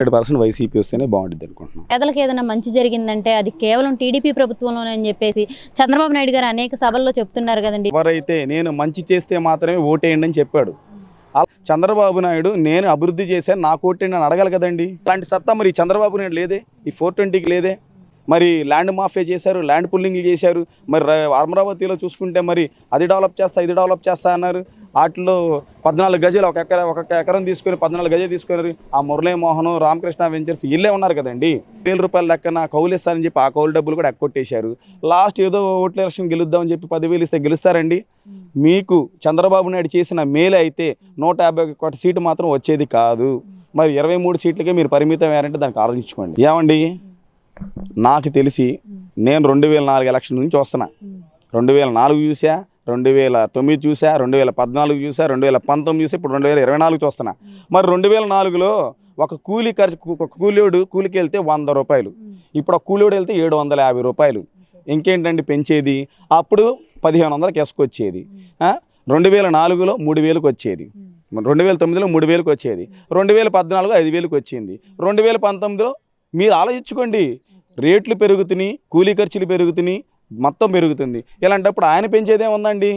Hundred percent YCP వస్తేనే బాగుంటుంది అనుకుంటున్నాను పేదలకు ఏదైనా మంచి జరిగిందంటే అది కేవలం టీడీపీ ప్రభుత్వంలోనే అని చెప్పేసి చంద్రబాబు నాయుడు గారు అనేక సభల్లో చెప్తున్నారు కదండి. ఎవరైతే నేను మంచి చేస్తే మాత్రమే ఓటేయండి అని చెప్పాడు. చంద్రబాబు నాయుడు నేను అభివృద్ధి చేశాను నాకు ఓటేయండి అని అడగాలి కదండి. అలాంటి సత్తా మరి చంద్రబాబు నాయుడు లేదే? ఈ ఫోర్ ట్వంటీకి లేదే? మరి ల్యాండ్ మాఫియా చేశారు ల్యాండ్ పుల్లింగ్లు చేశారు. మరి అమరావతిలో చూసుకుంటే మరి అది డెవలప్ చేస్తా ఇది డెవలప్ చేస్తా అన్నారు. వాటిలో పద్నాలుగు గజలు ఒక ఎకర ఒక ఎకరం తీసుకొని పద్నాలుగు గజలు తీసుకున్నారు ఆ మురళీమోహన్ రామకృష్ణ వెంచర్స్ వీళ్ళే ఉన్నారు కదండి. వేల రూపాయల లెక్కన కౌలు ఇస్తారని చెప్పి ఆ కౌలు డబ్బులు కూడా ఎక్కొట్టేశారు. లాస్ట్ ఏదో ఓట్ల ఎలక్షన్ గెలుద్దామని చెప్పి పదివేలు ఇస్తే గెలుస్తారండి. మీకు చంద్రబాబు నాయుడు చేసిన మేలే అయితే నూట యాభై ఒకటి సీటు మాత్రం వచ్చేది కాదు. మరి ఇరవై మూడు సీట్లకే మీరు పరిమితం అయ్యారంటే దానికి ఆలోచించుకోండి. ఏమండి? నాకు తెలిసి నేను రెండు వేల నాలుగు ఎలక్షన్ నుంచి వస్తున్నా రెండు వేల నాలుగు చూసా రెండు వేల తొమ్మిది చూసా రెండు వేల పద్నాలుగు చూసా రెండు వేల పంతొమ్మిది చూసా ఇప్పుడు రెండు వేల ఇరవై నాలుగు చూస్తున్నా మరి రెండు వేల నాలుగులో ఒక కూలీ ఖర్చు ఒక కూలీడు కూలికి వెళ్తే వంద రూపాయలు ఇప్పుడు ఒక కూలీడు వెళ్తే ఏడు వందల యాభై రూపాయలు ఇంకేంటండి పెంచేది అప్పుడు పదిహేను వందలకి వేసుకొచ్చేది రెండు వేల నాలుగులో మూడు వేలకు వచ్చేది రెండు వేల తొమ్మిదిలో మూడు వేలకు వచ్చేది రెండు వేల పద్నాలుగు ఐదు వేలకు వచ్చింది రెండు వేల పంతొమ్మిదిలో మీరు ఆలోచించుకోండి రేట్లు పెరుగుతున్నాయి కూలీ ఖర్చులు పెరుగుతున్నాయి మొత్తం పెరుగుతుంది. ఇలాంటప్పుడు ఆయన పెంచేదే ఉందండి